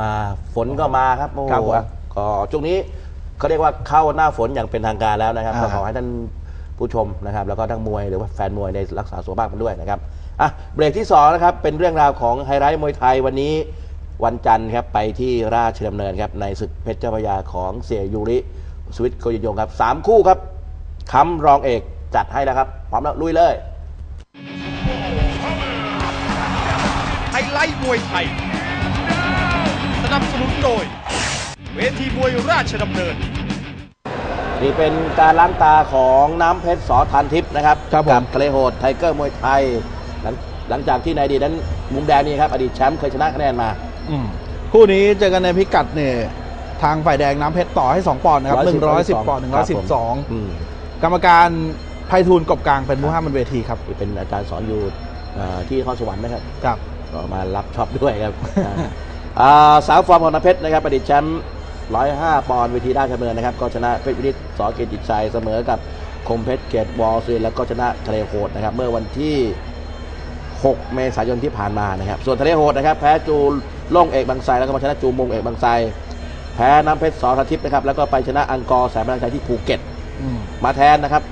มาฝนก็มาครับโอ้โหครับผมก็ช่วงนี้เขาเรียกว่าเข้าหน้าฝนอย่างเป็นทางการแล้วนะครับอ่า ก็ขอให้ท่านผู้ชมนะครับ แล้วก็ทั้งมวยหรือว่าแฟนมวยในรักษาสุขภาพกันด้วยนะครับอะเบรกที่สองนะครับเป็นเรื่องราวของไฮไลท์มวยไทยวันนี้ วันจันทร์ครับไปที่ราชดำเนินครับในศึกเพชรเจ้าพระยาของเสียยูริสวิตโกยยงครับสามคู่ครับคำรองเอกจัดให้แล้วครับพร้อมแล้วลุยเลย ไฮไลท์มวยไทยส นับสนุนโดย เวทีมวยราชดำเนิน นี่เป็นการล้างตาของน้ำเพชรสอทานทิพย์นะครับครับผม กัทะเลโหดไทเกอร์มวยไทยหลังหลังจากที่ในอดีตนั้นมุมแดงนี่ครับอดีตแชมป์เคยชนะคะแนนมา อืมคู่นี้เจอกันในพิกัดเนี่ยทางฝ่ายแดงน้ำเพชรต่อให้ 2 ปอนด์นะครับ110 ปอนด์ครับผม112อืมกรรมการไพฑูรย์กบกลางเป็นผู้ห้ามบนเวทีครับนี่เป็นอาจารย์สอนอยู่เอ่อที่นครสวรรค์นะครับ ครับ ก็มารับช็อปด้วยครับอ่า สาวฟอร์มของน้ำเพชรนะครับอดีตแชมป์105 ปอนด์เวทีด้านเมืองนะครับ ก็ชนะเพชรวินิตสอเกยรติจิตชัยเสมอกับคมเพชรเกยรตวอลซีแล้วก็ชนะทะเลโหดนะครับ เมื่อวันที่ 6 เมษายนที่ผ่านมานะครับ ส่วนทะเลโหดนะครับ แพ้จูล่งเอกบางไทรแล้วก็มาชนะจูมงเอกบางไทรแพ้น้ำเพชรสอทัทิพย์นะครับแล้วก็ไปชนะอังกอร์แสนพลังใจที่ภูเก็ตอืมมาแทนนะครับ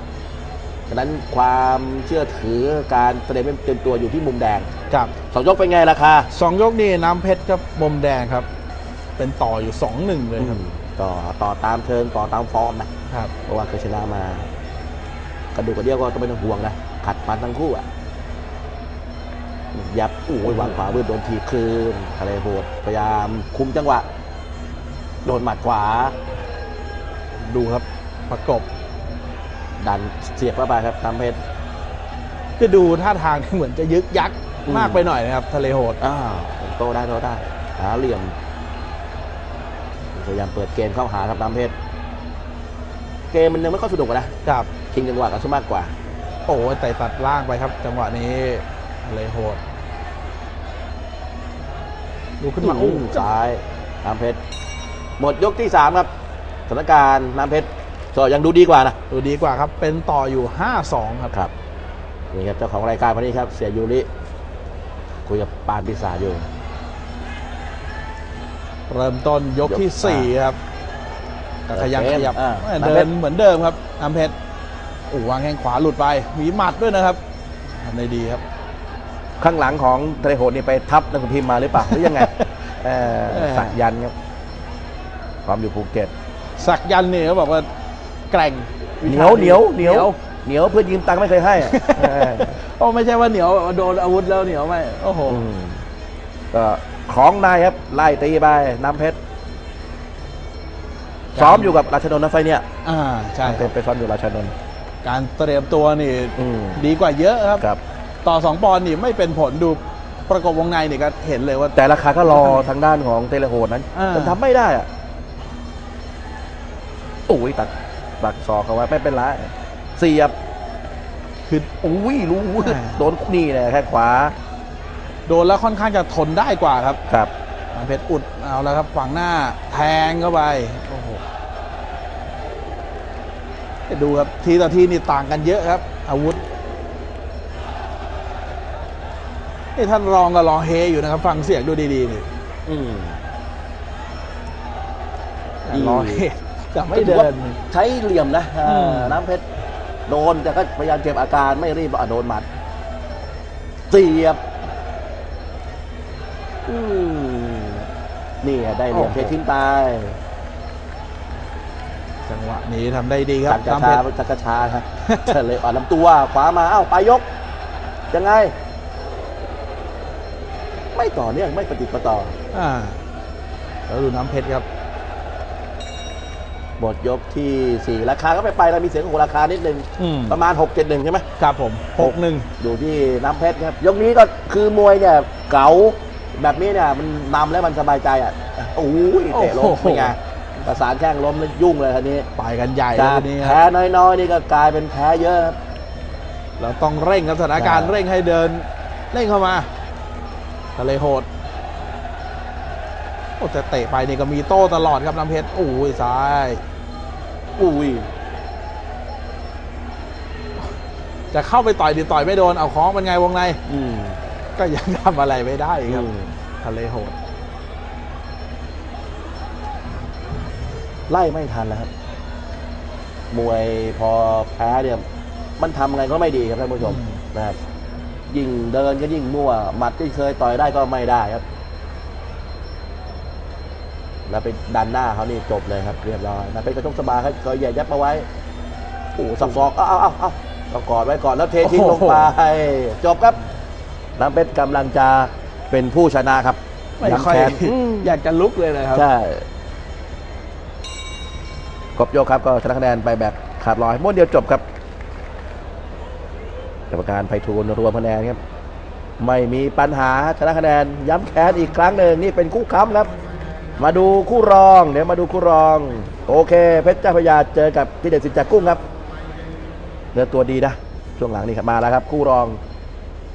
ฉะนั้นความเชื่อถือการเตรียมเต็มตัวอยู่ที่มุมแดงครับสองยกเป็นไงราคาสองยกนี่น้ำเพชรครับมุมแดงครับ เป็นต่ออยู่2-1เลยครับต่อต่อตามเทิร์นต่อตามฟอร์มนะครับเพราะว่าเคยชนะมากระดูกกระเดี่ยวก็ต้องไม่ต้องห่วงนะขัดฟันทั้งคู่อะยับโอ้ยวางขวาเบื่อโดนทีบคืนทะเลโหดพยายามคุมจังหวะ โดนหมัดขวา ดูครับประกบ ดันเสียบเข้าไปครับตามเพชรคือดูท่าทางเหมือนจะยึกยักอืมมากไปหน่อยนะครับ ทะเลโหดอ้าวโตได้โตได้หาเหลี่ยมพยายามเปิดเกมเข้าหาครับน้ำเพชรเกมมันยังไม่ค่อยสนุกอะนะครับชิงจังหวะกันซะมากกว่า โอ้ยไต่ตัดล่างไปครับ จังหวะนี้ทะเลโหดดูขึ้นมาอู้อู้ซ้ายน้ำเพชรหมดยกที่สามครับสถานการณ์น้ำเพชร ก็ยังดูดีกว่านะดูดีกว่าครับ เป็นต่ออยู่ 5-2 ครับ ครับนี่ครับเจ้าของรายการวันนี้ครับ เสียยูริคุยกับปานพิศาจอยู่ เริ่มต้นยกที่ยก4ครับก็ขยันเดินขยับอ่าแม่น้ำเพชรเดินเหมือนเดิมครับน้ำเพชรโอ้วางแข้งขวาหลุดไปมีหมัดด้วยนะครับทำได้ดีครับ ข้างหลังของทะเลโหดนี่ไปทับนักพิมพ์มาหรือเปล่าหรือยังไง เอ่อเออ สักยันต์ครับความอยู่ภูเก็ต สักยันต์เนี่ยเขาบอกว่า แกร่งเหนียวเหนียวเหนียวเหนียวเพื่อนยืมตังค์ไม่เคยให้อะเออโอ้ไม่ใช่ว่าเหนียวโดนอาวุธแล้วเหนียวไม่โอ้โหอืมก็ของนายครับไล่ตีไปน้ำเพชรซ้อมอยู่กับราชนนท์นะไฟเนี่ยอ่าใช่คเป็รันบไปซ้อมอยู่ราชนนท์การเตรียมตัวนี่อืมดีกว่าเยอะครับครับต่อสองปอนด์นี่ไม่เป็นผลดูประกบวงในนี่ก็เห็นเลยว่า แต่ราคาก็รอทางด้านของเทเลโหดนั้นอ่าจนทำไม่ได้อะโอ้ยตัด ตักศอกเขาไว้ไม่เป็นไรเสียบคืออุ้ยรู้อ่าโดนนี่แหละแค่ขวา โดนแล้วค่อนข้างจะทนได้กว่าครับครับน้ำเพชรอุดเอาแล้วครับฝั่งหน้าแทงเข้าไปโอ้โหดูครับทีต่อทีนี่ต่างกันเยอะครับ อาวุธนี่ท่านรองก็รอเฮอยู่นะครับ ฟังเสียงดูดีๆนี่อืมอืมรอเฮ จะไม่เดิน ใช้เหลี่ยมนะอ่าอืม น้ำเพชรโดนแต่ก็พยายามเก็บอาการไม่รีบอะโดนหมัดเสียบอืมนี่อะได้เหลี่ยมเพชรทิ้งตายจังหวะนี้ทำได้ดีครับจักรน้ำเพชาชรจักรชาครับเลยอ่อนลำตัวขวามาเอ้าปลายยก ยังไง ไม่ต่อเนื่องไม่ปฏิดประต่อ อ่าแล้วดูน้ำเพชรครับ หมดยกที่สี่ราคาก็ไปไปแล้วมีเสียงของราคานิดนึง อืม ประมาณหกเจ็ดหนึ่งใช่ไหมครับผมหกหนึ่ง อยู่ที่น้ำเพชรครับ ยกนี้ก็คือมวยเนี่ยเก๋าแบบนี้เนี่ยมันนำแล้วมันสบายใจอะโอ้ยเตะล้มเป็นไงประสานแข้งล้มแล้วยุ่งเลยทีนี้ไปกันใหญ่จาแล้วกทีนี้คแพ้รับน้อยๆ นี่ก็กลายเป็นแพ้เยอะครับ เราต้องเร่งครับสถานการณ์ใช่ เร่งให้เดิน เร่งเข้ามาทะเลโหด โอ้แต่เตะไปนี่ก็มีโต้ตลอดครับน้ำเพชรโอ้ยซ้ายอุ้ยจะเข้าไปต่อยดีต่อยไม่โดนเอาของเป็นไงวงในอืมก็ยังทำอะไรไม่ได้ครับอืมทะเลโหด ไล่ไม่ทันแล้วครับ มวยพอแพ้เนี่ยมันทำไงก็ไม่ดีครับท่านผู้ชมอืมนะครับยิ่งเดินก็ยิ่งมั่วหมัดที่เคยต่อยได้ก็ไม่ได้ครับ แล้วไปดันหน้าเขานี่จบเลยครับเรียบร้อยนะเป็นกระชกสบายครับเคยเหยียดยัดมาไว้โอ้สับซอกเอาเอาเอาเอาต้องกอดไว้ก่อนแล้วเททิ้งลงไป จบครับน้ำเพชรกำลังจะเป็นผู้ชนะครับไม่ค่อยย้ำแค้นอยากจะลุกเลยนะครับใช่ครบยกครับก็ชนะคะแนนไปแบบขาดลอยม้วนเดียวจบครับกรรมการไพฑูรย์รวมคะแนนครับ ไม่มีปัญหาชนะคะแนนย้ำแค้นอีกครั้งหนึ่งนี่เป็นคู่ค้ำครับ มาดูคู่รอง เดี๋ยวมาดูคู่รอง โอเค เพชรเจ้าพระยาเจอกับที่เด็ดสิทธิ์จากกุ้งครับเนื้อตัวดีนะ ช่วงหลังนี่ครับมาแล้วครับ คู่รอง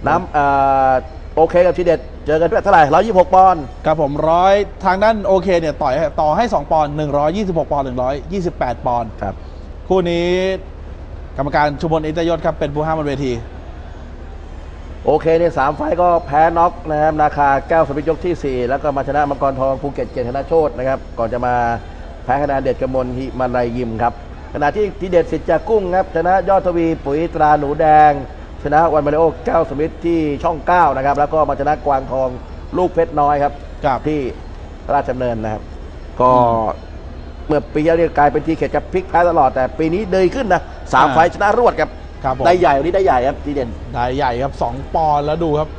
น้ำเอ่อโอเคกับทีเด็ด เจอกันด้วยเท่าไหร่ร้อยยี่สิบหกปอนด์ครับผมร้อยทางด้านโอเคเนี่ยต่อยให้ต่อให้ 2 ปอนด์126 ปอนด์128 ปอนด์ครับ คู่นี้กรรมการชุมพลอินทยศครับเป็นผู้ห้ามบนเวที โอเคเนี่ยสามไฟล์ก็แพ้น็อกนะครับนาคาแก้วสมิทยกที่ 4 แล้วก็มาชนะมังกรทองภูเก็ตเกียรติธนโชตนะครับก่อนจะมาแพ้คะแนนเด็ดกมลหิมาลัยยิมครับขณะที่ทีเด็ดสิทธิ์จากกุ้งครับชนะยอดทวีปุ๋ยตราหนูแดง ชนะวันมาริโอแก้วสมิทที่ช่อง9นะครับแล้วก็มาชนะกวางทองลูกเพชรน้อยครับครับ ที่ราชดำเนินนะครับ ก็เมื่อปีที่แล้วเนี่ยกลายเป็นทีเขตกับพลิกแพ้ตลอดแต่ปีนี้เดยขึ้นนะสามอ่า ไฟล์ชนะรวดครับ ครับผมได้ใหญ่วันนี้ได้ใหญ่ครับทีเด่นได้ใหญ่ครับ 2 ปอนด์แล้วดูครับ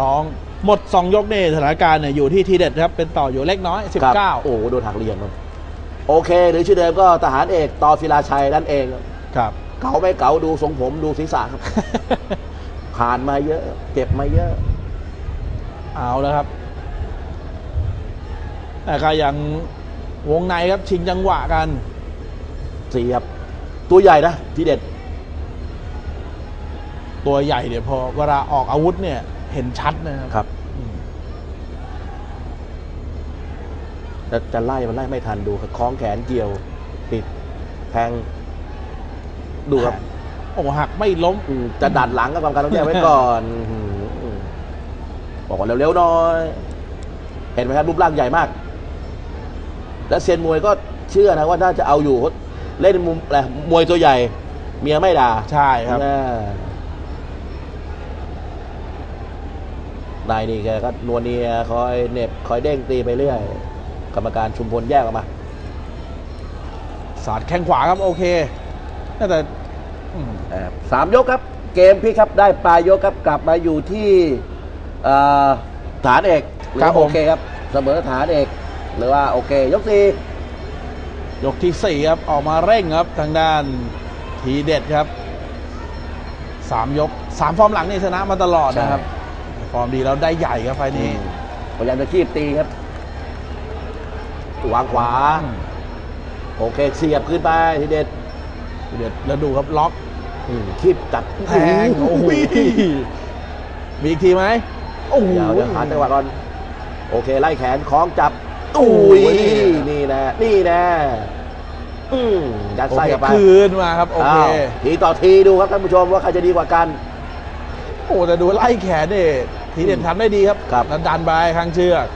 ร้องหมด 2 ยกนี่สถานการณ์เนี่ยอยู่ที่ทีเด็ดครับ เป็นต่ออยู่เล็กน้อย ครับ19 โอ้โหโดนหักเหลี่ยมครับโอเค หรือชื่อเดิมก็ทหารเอกต่อศิลาชัยนั่นเองครับเก๋าไม่เก๋าดูทรงผมดูศีรษะครับ ผ่านมาเยอะ เจ็บมาเยอะ เอาแล้วครับแต่ก็ยังวงในครับชิงจังหวะกัน สี่ครับ ตัวใหญ่นะทีเด็ด ตัวใหญ่เดี๋ยวพอเวลาออกอาวุธเนี่ย เห็นชัดนะครับ ครับอืมจะจะไล่มันไล่ไม่ทันดูครับคล้องแขนเกี่ยว ปิดแทง ดูครับ โอ้หักไม่ล้มอืมจะดัดหลังก็กรรมการต้องแยกไว้ก่อนอืมบอกว่าเร็วๆหน่อย เห็นไหมครับรูปร่างใหญ่มาก และเซียนมวยก็เชื่อนะว่าน่าจะเอาอยู่เพราะเล่นมุมอะไรมวยตัวใหญ่ เมียไม่ด่า ใช่ครับ อ่นายนี่แกก็นวลเนียคอยเหน็บคอยเด้งตีไปเรื่อย กรรมการชุมพลแยกออกมาสาดแข้งขวาครับโอเคแต่อืมอ่าสามยกครับ เกมพี่ครับได้ปลายยกครับกลับมาอยู่ที่เอ่อฐานเอกหรือโอเคครับเสมอฐานเอกหรือว่าโอเค ยกสี่ยกที่สี่ครับออกมาเร่งครับทางด้านทีเด็ดครับสามยกสามฟอร์มหลังนี่ชนะมาตลอดนะครับ ฟอร์มดีแล้วได้ใหญ่ครับไฟล์นี้พยายามจะคีบตีครับวางขวา โอเคเสียบขึ้นไปทีเด็ดทีเด็ดแล้วดูครับล็อกคีบจัดแทงโอ้โหมีอีกทีไหมโอ้โหเดี๋ยวหาจังหวะก่อนโอเค ไล่แขนคล้องจับโอ้อุ้ยนี่นะ นี่นะยัดไส้เคเข้าไปคืนมาครับ โอเค ทีต่อทีดูครับท่านผู้ชมว่าใครจะดีกว่ากัน โอ้แต่ดูไล่แขนเนี่ย ทีเด็ดทำได้ดีครับครับ แล้วดันไปข้างเชือก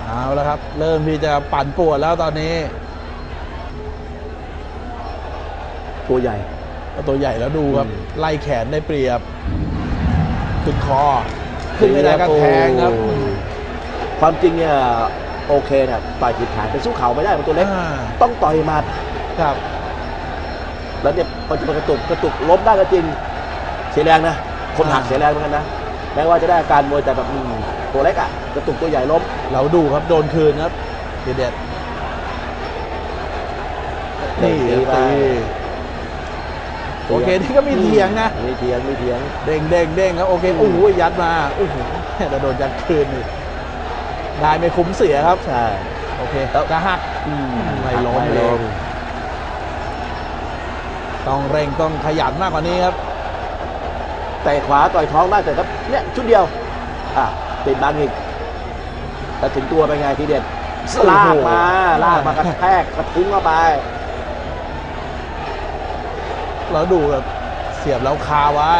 เอาแล้วครับ เริ่มที่จะปั่นปวดแล้วตอนนี้ตัวใหญ่ตัวใหญ่แล้วดูครับ อืม ไล่แขนได้เปรียบขึ้นคอ ขึ้นไม่ได้ก็แทงครับ โอ้ความจริงเนี่ยโอเคเนี่ยต่อยผิดฐานไปสู้เข่าไม่ได้มันตัวเล็กอ่า ต้องต่อยหมัดครับ แล้วเนี่ยพอจะมากระตุกกระตุกล้มได้ก็จริงเสียแรงนะคนหักอ่า เสียแรงเหมือนกันนะ แม้ว่าจะได้อาการมวยแต่แบบอืมตัวเล็กอะกระตุกตัวใหญ่ล้มเราดูครับโดนคืนครับทีเด็ดนี่ตีไปตีโอเคนี่ก็มีเถียงนะมีเถียงมีเถียงเด้งเด้งเด้งครับโอเคโอ้โหยัดมาโอ้โหแต่โดนยัดคืนนี่ได้ไม่คุ้มเสียครับใช่โอเคแล้วจะหักอืมไม่ล้มไม่เลล้ยมต้องเร่งต้องขยันมากกว่านี้ครับแต่ขวาต่อยท้องได้แต่ครับ เนี่ยชุดเดียวอะติดบังอีกแต่ถึงตัวไปไงทีเด็ดโอ้โหลากมาลากมากระแทกกระทุ้งเข้าไปแล้วดูแบบเสียบแล้วคาไว้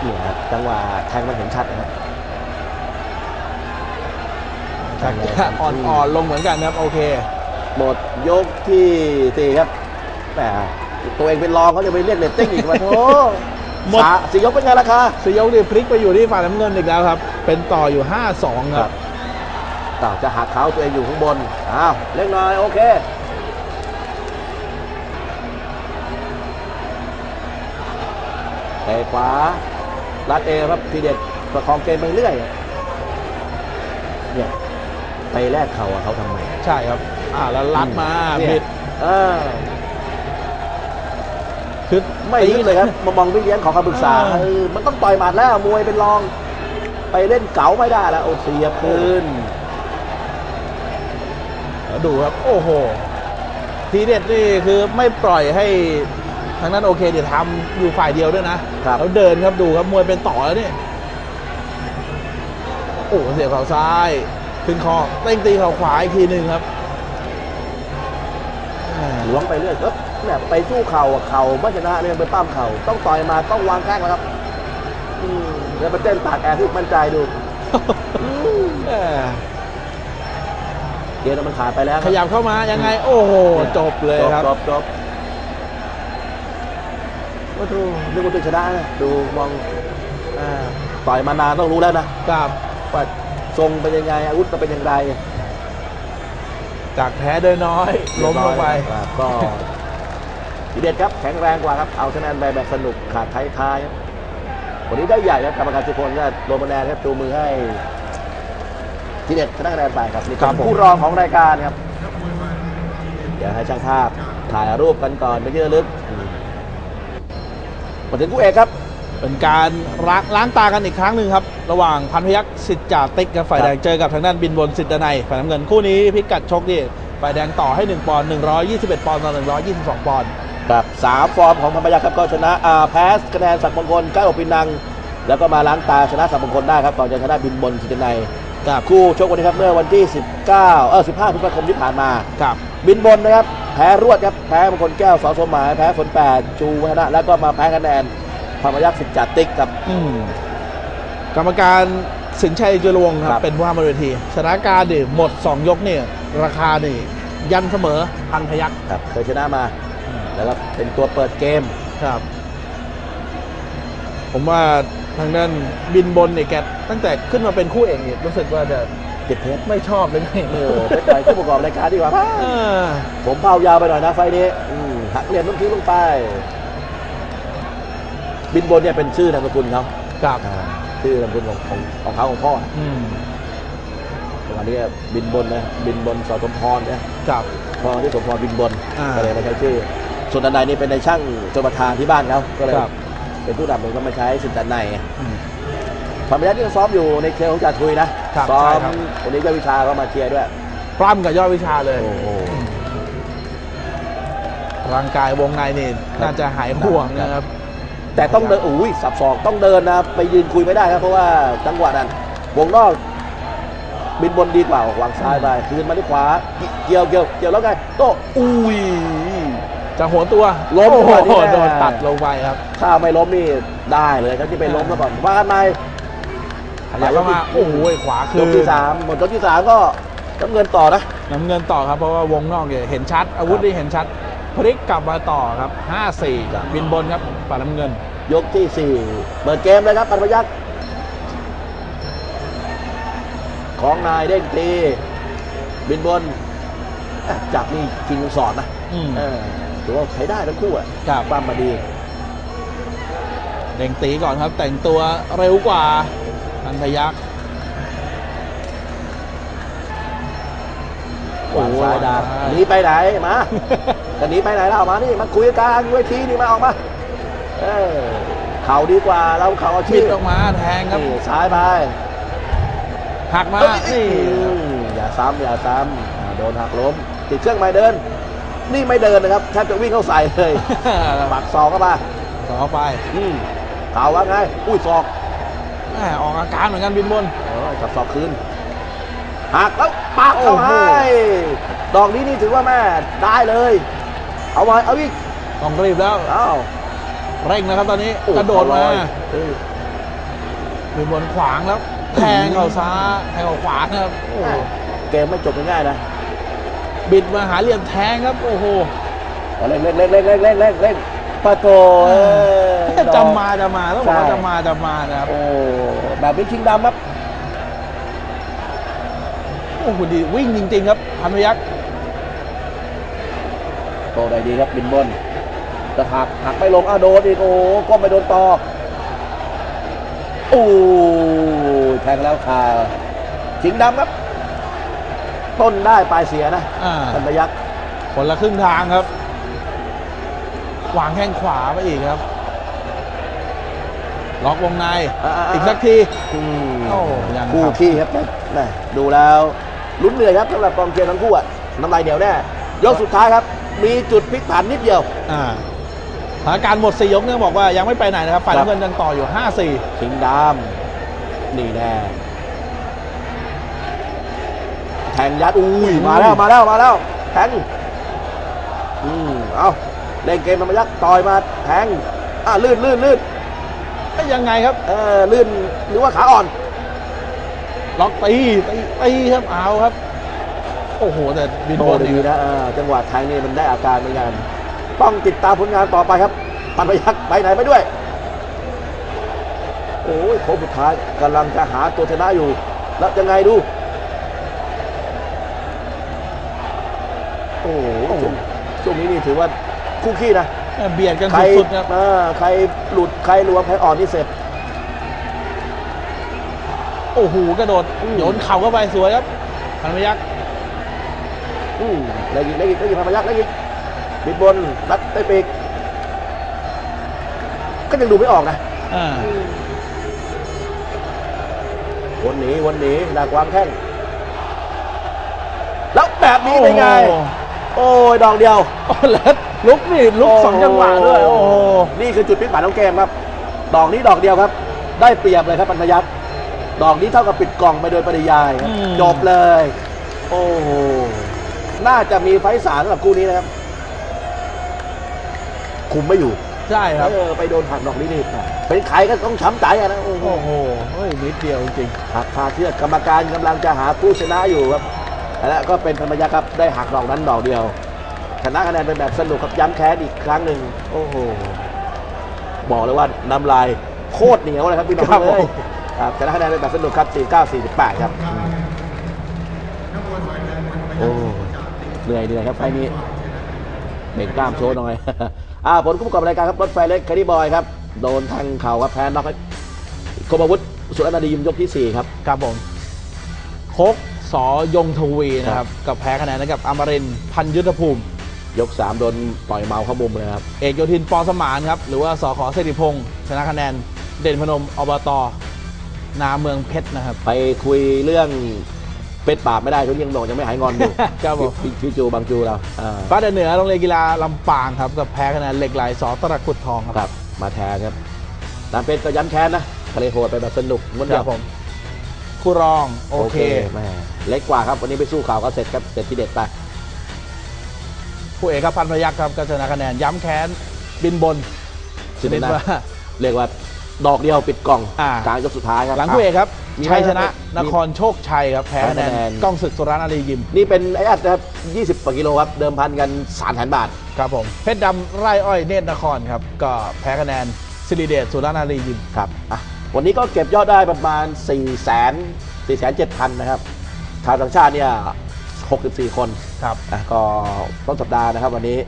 เนี่ยครับจังหวะแทงมันเห็นชัดนะครับชักจะอ่อนๆลงเหมือนกันครับโอเคหมดยกที่สี่ครับแหมตัวเองเป็นรองเขาจะไปเรียกเรตติ้งอีกมาโถ หมด สาสี่ยกเป็นไงราคาสยกนี่พลิกไปอยู่ที่ฝ่ายน้ำเงินอีกแล้วครับ เป็นต่ออยู่ 5-2 ครับต่าวจะหักเขาตัวเองอยู่ข้างบน อ้าวเล็กน้อยโอเคแต่ขวาลัดเอครับทีเด็ดประคองเกมไปเรื่อย เนี่ยไปแลกเข่าอะเขาทำไม ใช่ครับ อ่าแล้วลัดมาเนี่ยบิด เออ คือไม่นี่เลยครับมามองพี่เลี้ยงขอคำปรึกษาอ่าเออมันต้องต่อยหมัดแล้วมวยเป็นรอง ไปเล่นเก๋าไม่ได้แล้วโอ้เสียบคืนแล้วดูครับ โอ้โห ทีเด็ดนี่คือไม่ปล่อยให้ทางนั้นโอเคเดี๋ยวทำอยู่ฝ่ายเดียวด้วยนะครับแล้วเดินครับดูครับมวยเป็นต่อแล้วนี่โอ้เสียบเข่าซ้าย ขึ้นคอเต้งตีเข่าขวาอีกทีหนึ่งครับแหม่หลวงไปเรื่อยครับ เนี่ยไปสู้เข่าอะเข่าไม่ชนะเนี่ยไปปั้มเข่าต้องต่อยมาต้องวางแข้งแล้วครับอืมแล้วไปเต้นตากแอร์ที่มั่นใจดูแหม่เกมมันขาดไปแล้วขยับเข้ามายังไง โอ้โหจบเลยครับจบจบว่าดูนึกว่าตัวชนะนะดูมองอ่าต่อยมานานต้องรู้แล้วนะกับว่าทรงเป็นยังไงอาวุธจะเป็นอย่างไรจากแพ้โดยน้อย ล้มลงไปครับก็ ทีเด็ดครับแข็งแรงกว่าครับเอาคะแนนไปแบบสนุกขาดท้ายๆครับวันนี้ได้ใหญ่ครับกรรมการทุกคนก็ลงคะแนนครับจูมือให้ทีเด็ดชนะคะแนนไปครับนี่ครัเป็บนผมผู้รองของรายการครับเดี๋ยวให้ช่างภาพถ่ายรูปกันก่อนเป็นที่ระลึกอืมมาถึงคู่เอกครับ เป็นการล้างล้างตากันอีกครั้งหนึ่งครับ ระหว่างพันพยักษ์สิทธิ์จ่าติ๊กกับฝ่ายครับแดงเจอกับทางด้านบินบนสิทธิ์ดนัยฝ่ายน้ำเงินคู่นี้พิกัดชกนี่ฝ่ายแดงต่อให้ 1 ปอนด์121 ปอนด์ต่อ122 ปอนด์ ครับสามฟอร์มของพันพยัคฆ์ครับก็ชนะอาแพ้คะแนนศักดิ์มงคลใกล้ออกปินัง แล้วก็มาล้างตาชนะศักดิ์มงคลได้ครับก่อนจะชนะบินบนสิทธิ์ในครับคู่ชกวันนี้ครับเมื่อวันที่ 19 เออ15พฤษภาคมที่ผ่านมาครับบินบนนะครับแพ้รวดครับแพ้มงคลแก้วสอสมหมายแพ้ฝนแปดจูวัฒนะแล้วก็มาแพ้คะแนนพันพยัคฆ์สิทธิ์จัดติ๊กกับอืมกรรมการสินชัยจุลวงศ์คครัรับบเป็นผู้ห้ามบนเวทีสถานการณ์ดิหมด 2 ยกเนี่ยราคานี่ยันเสมอพันพยักษ์ครับเคยชนะมา แล้วก็เป็นตัวเปิดเกม ครับ ผมว่าทางด้านบินบนเนี่ยแกตั้งแต่ขึ้นมาเป็นคู่เอกเนี่ยรู้สึกว่าจะติดเพชรไม่ชอบเลยนี่เออไปต่อยผู้ประกอบรายการดีกว่าเออผมเผายาวไปหน่อยนะไฟล์นี้อืมหักเหลี่ยมลูกทิ้งลงไป บินบนเนี่ยเป็นชื่อนามสกุลเขาครับชื่อนามสกุลของของของเขาของพ่ออืมตอนนี้บินบนนะบินบนสอสมพรเนี่ยครับพ่อที่สมพรบินบนอ่า ก็เลยมาใช้ชื่อ ส่วนด้านในนี่เป็นในช่างชนประทานที่บ้านเขาก็เลยครับ เป็นผู้นำมันก็มาใช้สิทธิ์ด้านในอืม ความเป็นที่ซ้อมอยู่ในเคลของจ่าทุยนะครับซ้อใช่มครับ วันนี้เจ้าวิชาก็มาเชียร์ด้วยปล้ำกับยอดวิชาเลย โอ้โห ร่างกายวงในนี่น่าจะหายห่วงนะครับ แต่ต้องเดินอุ้ยสับศอกต้องเดินนะไปยืนคุยไม่ได้ครับเพราะว่าจังหวะนั้นวงนอกบินบนดีกว่าวางซ้ายไปคืนมาที่ขวาเกี่ยวเกี่ยวเกี่ยวแล้วไงโต้อุ้ย จะหัวตัวล้มโอ้โหก่อนที่แม่โดนตัดลงไปครับ ถ้าไม่ล้มนี่ได้เลยครับที่ไปล้มซะก่อนว่ากันในขยับเข้ามาโอ้โหขวาคืยอกที่สามหมดยกที่สามก็น้ำเงินต่อนะน้ำเงินต่อครับเพราะว่าวงนอกเนี่ยเห็นชัด อาวุธนี่เห็นชัดพลิกกลับมาต่อครับ 5-4บินบนครับป่าน้ำเงิน ยกที่สี่เปิดเกมเลยครับปันพยักษ์ของนายเด้งตี บินบนเอ๊ะจับนี่กินสอนนะอืมเออ ถือว่าใช้ได้ทั้งคู่อะครับ ปั้มมาดีเด้งตีก่อนครับ แต่งตัวเร็วกว่าพันพยักษ์วางซ้ายดาบโอ้ยหนีไปไหนมาจะหนีไปไหนเรามานี่มาคุยกันเวทีนี่มาออกมาเออเข่าดีกว่าเราเข่าอาชีบิพดออกมาแทงครับนี่ซ้ายไปหักมาเอ้ยนี่อืมอย่าซ้ำอย่าซ้ำอ่าโดนหักล้มติดเครื่องไม่เดิน นี่ไม่เดินนะครับแทบจะวิ่งเข้าใส่เลยปักศอกเข้ามาต่อไปอืมเข่าว่าไงอุ้ยศอกแหม่ออกอาการเหมือนกันบินบนเออจับศอกคืนหักแล้วปักเข้าโอ้โหให้ดอกนี้นี่ถือว่าแม่ได้เลย เอาไว้เอาอีกต้องรีบแล้วเอ้าเร่งนะครับตอนนี้โอ้กระโดดมาเข่ลอยเออบินบนขวางแล้วแทงเข่าซ้ายแทงเข่าขวานะครับโอ้โหเกมไม่จบง่ายๆนะ บิดมาหาเหลี่ยมแทงครับ โอ้โหเอาเร่งเร่งเร่งเร่งเร่งเร่งเร่งเร่งปะโตเอ้ยจะมาจะมาต้องบอกว่าใช่จะมาจะมานะครับโอ้แบบนี้ชิงดำครับโอ้โหดีวิ่งจริง ๆ ครับพันพยักษ์โตได้ดีครับบินบนจะหักหักไม่ลงอ้าวโดนอีกโอ้ก็ไม่โดนต่อโอ้ยแทงแล้วคาชิงดำครับ ต้นได้ปลายเสียนะอ่าพันพยักษ์คนละครึ่งทางครับ วางแข้งขวาไปอีกครับ ล็อกวงใน อีกสักที อืมโอ้ยังคู่ครับขี้ครับแม่ดูแล้วลุ้นเหนื่อยครับสำหรับกองเชียร์ทั้งคู่อะน้ำลายเดียวแน่ยกสุดท้ายครับ มีจุดพลิกผันนิดเดียว อ่าสถานการณ์หมดสี่ยกเนี่ยบอกว่ายังไม่ไปไหนนะครับฝ่ายครับ น้ำเงินยังต่ออยู่ชิงดำนี่แน่ แทงยัดอุ้ยมาแล้วมาแล้วมาแล้วแทงอืมเอาเล่นเกมธรรมยักษ์ต่อยมาแทงอะลื่นลื่นลื่น4ยังไงครับเออลื่นหรือว่าขาอ่อน ล็อกตีตีตีครับเอาครับ โอ้โหแต่บินโตบนดีนี่นะเออจังหวะแทงนี่มันได้อาการเหมือนกันต้องติดตามผลงานต่อไปครับปันพยักษ์ไปไหนไปด้วย โอ้ยโค้งสุดท้ายกำลังจะหาตัวชนะอยู่ แล้วยังไงดู โอ้โหช่วงช่วงนี้นี่ถือว่าคู่ขี้นะเบียดกันใครสุดๆครับเออใครหลุดใครรวมใครอ่อนนี่เสร็จ โอ้โหกระโดดอืมโยนเข่าเข้าไปสวยครับพันพยักษ์อืมได้ยิงได้ยิงได้ยิงพันพยักษ์ได้ยิงบิดบนรัดได้ปีกก็ยังดูไม่ออกนะอ่าวนหนีวนหนีหนักวางแข้งแล้วแบบนี้เป็นไง โอ้ยดอกเดียว โอ้โหแล้วลุกนี่ลุกสองจังหวะด้วย โอ้โหนี่คือจุดพลิกผันของเกมครับ ดอกนี้ดอกเดียวครับ ได้เปรียบเลยครับปัญญยักษ์ดอกนี้เท่ากับปิดกล่องไปโดยปริยายครับอืมจบเลย โอ้โหน่าจะมีไฟล์สารสำหรับคู่นี้นะครับ คุมไม่อยู่ ใช่ครับเออไปโดนหักดอกนี้นี่เป็นใครก็ต้องช้ำใจอะนะ โอ้โหโอ้โหเฮ้ยนิดเดียวจริงหักคาเชือกกรรมการกำลังจะหาผู้ชนะอยู่ครับ และก็เป็นธรรมยาครับได้หักดอกนั้นดอกเดียว ชนะคะแนนเป็นแบบสนุกครับย้ำแค้นอีกครั้งหนึ่งโอ้โหบอกเลยว่าน้ำลายโคตรเหนียวเลยครับพี่น้องครับเลผยมครับชนะคะแนนเป็นแบบสนุกครับ 49 48 ครับโอ้เหนื่อยเหนื่อยครับไฟล์นี้เบ่งกล้ามโชว์หน่อยอ่าผลคู่ประกอบรายการครับรถไฟเล็กแคดดี้บอยครับโดนทางเข่าครับแพ้น็อกให้คมอาวุธสุรนาดียิมยกที่สี่ครับครับผมโคก สอยงทวีนะครับกับแพ้คะแนนให้กับอมรินทร์พันยุทธภูมิ ยก 3 โดนต่อยเมาเข้ามุมเลยครับ เอกโยธินปอสมานครับหรือว่าสอขอเสรีพงศ์ชนะคะแนนเด่นพนมอบตนาเมืองเพชรนะครับ ไปคุยเรื่องเป็ดปราบไม่ได้ทุกยังบอกยังไม่หายงอนอยู่ ครับผม พี่พี่จูบางจูเราอ่าฟ้าแดนเหนือโรงเรียนกีฬาลำปางครับกับแพ้คะแนนเหล็กไหลสอตระกุดทองครับครับมาแทนครับตามเป็ดก็ย้ำแค้นนะทะเลโหดไปแบบสนุกม้วนคเดีรัยบวผม คู่รอง โอเคแม่เล็กกว่าครับ วันนี้ไปสู้ข่าวก็เสร็จครับเสร็จที่เด็ดไปคู่เอกครับพันพยักษ์ครับก็ชนะคะแนนย้ำแค้นบินบนชนิดว่าเรียกว่าดอกเดียวปิดกล่องอ่ากลางยกสุดท้ายครับหลังคู่เอกครับมีชัยชนะมีนครโชคชัยครับแพ้คะแนนคะแนนกล้องศึกสุรานารียิม นี่เป็นไอ้อัดนะครับ20กว่ากิโลครับ เดิมพันกัน3แสนบาท ครับผม เพชรดำไร่อ้อยเนตรนครครับ ก็แพ้คะแนนสิริเดชสุรานารียิมครับอะ วันนี้ก็เก็บยอดได้ประมาณ 4 0 0 0 0 4 7 0 0 0 นะครับชาวต่างชาติเนี่ย 64 คนครับอะก็ต้นสัปดาห์นะครับ วันนี้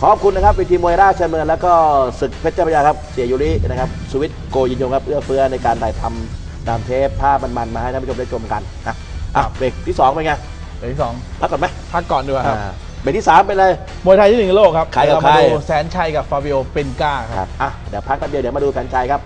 ขอบคุณนะครับเวทีมวยราชดำเนินแล้วก็ศึกเพชรเจ้าพระยาครับเสียยุรินะครับสวิตโกยินยงครับเอื้อเฟื้อในการถ่ายทำตามเทปภาพมันๆมาให้ท่านผู้ชมได้ชมกันนะอะเบรกที่2เป็นไงเบรกที่สองพักก่อนไหมพักก่อนดีกว่าครับอ่าเบรกที่3เป็นเลยมวยไทยที่หนึ่งในโลกครับใครกับเรามาใคร ดูแสนชัยกับฟาบิโอเปนก้าคครับรับอะเดี๋ยวพักแป๊บเดียวเดี๋ยวมาดูแฟนชายครับ